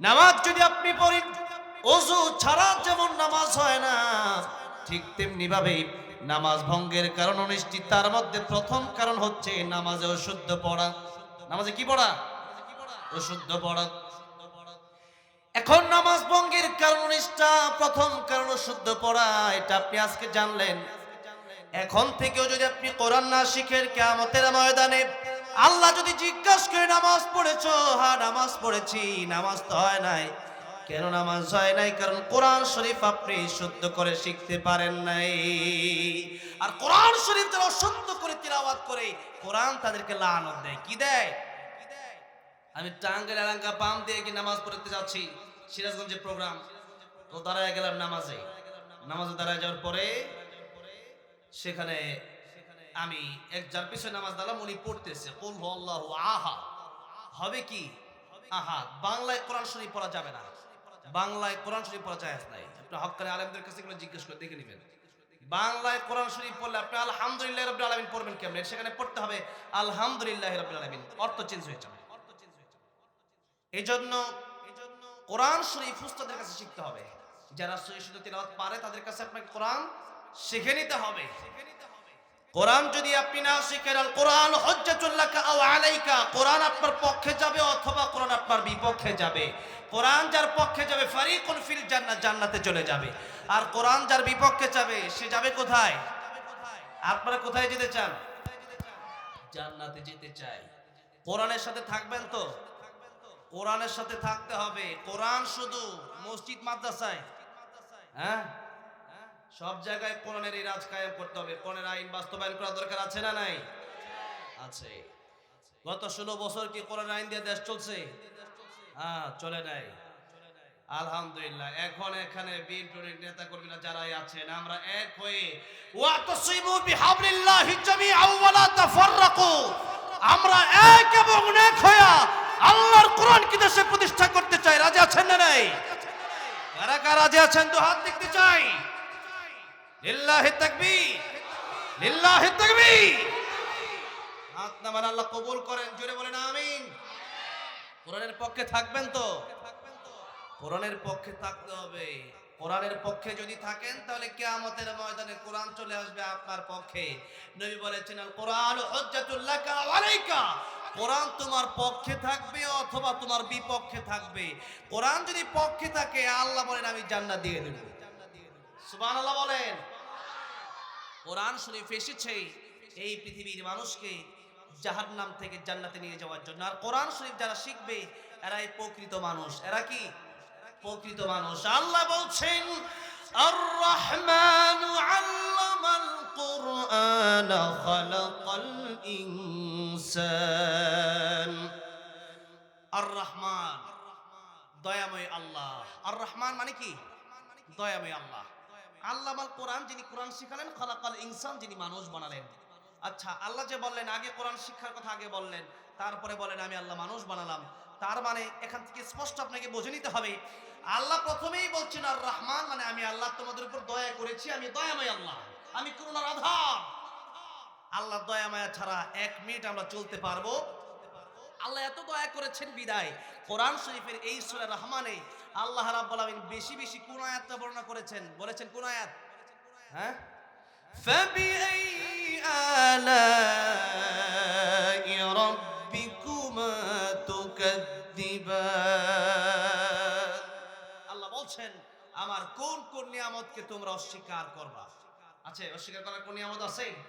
নামাজ যদি আপনি পড়েন, অজু ছাড়া যেমন নামাজ হয় না, ঠিক তেমনি ভাবে নামাজ ভঙ্গের কারণ অনিশ্চিত। তার মধ্যে প্রথম কারণ হচ্ছে নামাজে অশুদ্ধ পড়া। নামাজে কি পড়া? অশুদ্ধ পড়া। এখন নামাজ ভঙ্গের কারণ নিষ্ঠা প্রথম কারণ শুদ্ধ পড়া, এটা আপনি আজকে জানলেন। এখন থেকেও যদি আপনি কোরআন না শিখেন কেমতের ময়দানে আল্লাহ যদি জিজ্ঞাসা করে, নামাজ পড়েছো? হ্যাঁ নামাজ পড়েছি, নামাজ তো হয় নাই। কেন নামাজ হয় নাই? কারণ কোরআন শরীফ আপনি শুদ্ধ করে শিখতে পারেন নাই। আর কোরআন শরীফ যারা অশুদ্ধ করে তিলাওয়াত করে, কোরআন তাদেরকে লানত দেয়। কি দেয়? আমি টাঙ্গের এলাকা পাম দিয়ে কি নামাজ পড়তে যাচ্ছি সিরাজগঞ্জের প্রোগ্রাম। তো দাঁড়ায় গেলাম নামাজে। নামাজে দাঁড়ায় যাওয়ার পরে সেখানে আমি এক যার পিছনে নামাজ দাঁড়ালাম উনি পড়তেছে। কুল আল্লাহ আহা হবে কি? আহা বাংলায় কোরআন শরীফ পড়া যাবে না। বাংলায় কোরআন শরীফ পড়া যায় নাই। আপনি হকানি আলেমদের কাছে এগুলো জিজ্ঞেস করে দেখে নেবেন। বাংলায় কোরআন শরীফ পড়লে আপনি আলহামদুলিল্লাহ রবিল আলমিন পড়বেন কেমন? সেখানে পড়তে হবে, আলহামদুলিল্লাহ রবিল আলমিন। অর্থ চেঞ্জ হয়ে যাবে। এই জন্য কোরআন শরীফ উস্তাদের কাছে শিখতে হবে। যারা সহি শুদ্ধ তিলাওয়াত পারে, তাদের কাছে আপনাকে কোরআন শিখে নিতে হবে। কোরআন যদি আপনি না শিখেন কোরআন হজ্জাতুল্লাকা আও আলাইকা, কোরআন আপনার পক্ষে যাবে অথবা কোরআন আপনার বিপক্ষে যাবে। কোরআন যার পক্ষে যাবে, ফারিকুন ফিল জান্নাত জান্নাতে চলে যাবে। আর কোরআন যার বিপক্ষে যাবে, সে যাবে কোথায়? আপনারা কোথায় যেতে চান? জান্নাতে যেতে চাই। কোরআনের সাথে থাকবেন তো? কোরআনের সাথে থাকতে হবে। কোরআন শুধু মসজিদ, মাদ্রাসায় হ্যাঁ? সব জায়গায় কোরআনের এই রাজ কায়েম করতে হবে। কোরআনের আইন বাস্তবায়ন করা দরকার আছে না নাই? আছে। গত ষোলো বছর কি কোরআন আইন দিয়ে দেশ চলছে? হ্যাঁ চলে নাই। আলহামদুলিল্লাহ, এখন এখানে বিএনপির নেতা কর্মীরা যারাই আছেন, আমরা এক হয়ে ওয়াতাসিমু বিহাবলিল্লাহি জামিআন ওয়া লা তাফাররাকু। আমরা এক এবং এক হইয়া আল্লাহর কোরআন কি দেশে প্রতিষ্ঠা করতে চাই? রাজি আছেন না নাই? কারা কারা রাজি আছেন? তো হাত দেখতে চাই। ময়দানে কোরআন চলে আসবে আপনার পক্ষে। নবী বলেছেন কোরআন তোমার পক্ষে থাকবে অথবা তোমার বিপক্ষে থাকবে। কোরআন যদি পক্ষে থাকে, আল্লাহ বলেন, আমি জান্নাত দিয়ে দেব। সুবহানাল্লাহ বলেন। কোরআন শরীফ এসেছে এই পৃথিবীর মানুষকে জাহান্নাম থেকে জান্নাতে নিয়ে যাওয়ার জন্য। আর কোরআন শরীফ যারা শিখবে, এরাই প্রকৃত মানুষ। এরা কি? প্রকৃত মানুষ। আল্লাহ বলছেন আর রহমান আল্লামাল কুরআন খালাকাল ইনসান। আর রহমান দয়াময় আল্লাহ। আর রহমান মানে কি? দয়াময় আল্লাহ। আল্লাহ আল কোরআন যিনি কোরআন শিখালেন, খালাকাল ইনসান যিনি মানুষ বানালেন। আচ্ছা আল্লাহ যে বললেন, আগে কোরআন শিক্ষার কথা আগে বললেন, তারপরে বলেন, আমি আল্লাহ মানুষ বানালাম। তার মানে এখান থেকে স্পষ্ট আপনাকে বুঝে নিতে হবে, আল্লাহ প্রথমেই বলছেন, আর রহমান মানে আমি আল্লাহ তোমাদের উপর দয়া করেছি, আমি দয়াময় আল্লাহ, আমি করুণার আধার। আল্লাহ দয়া মায়া ছাড়া এক মিনিট আমরা চলতে পারব আল্লাহ এত দয়া করেছেন বিদায় কোরআন শরীফের এই সূরা রহমানে আল্লাহ রাব্বুল আলামিন বেশি বেশি কোন আয়াতটা বর্ণনা করেছেন বলেছেন কোন আয়াত হ্যাঁ فبأي آلاء ربكما تكذبان আল্লাহ বলছেন আমার কোন কোন নিয়ামতকে তোমরা অস্বীকার করবা আছে অস্বীকার করার কোন নিয়ামত আছে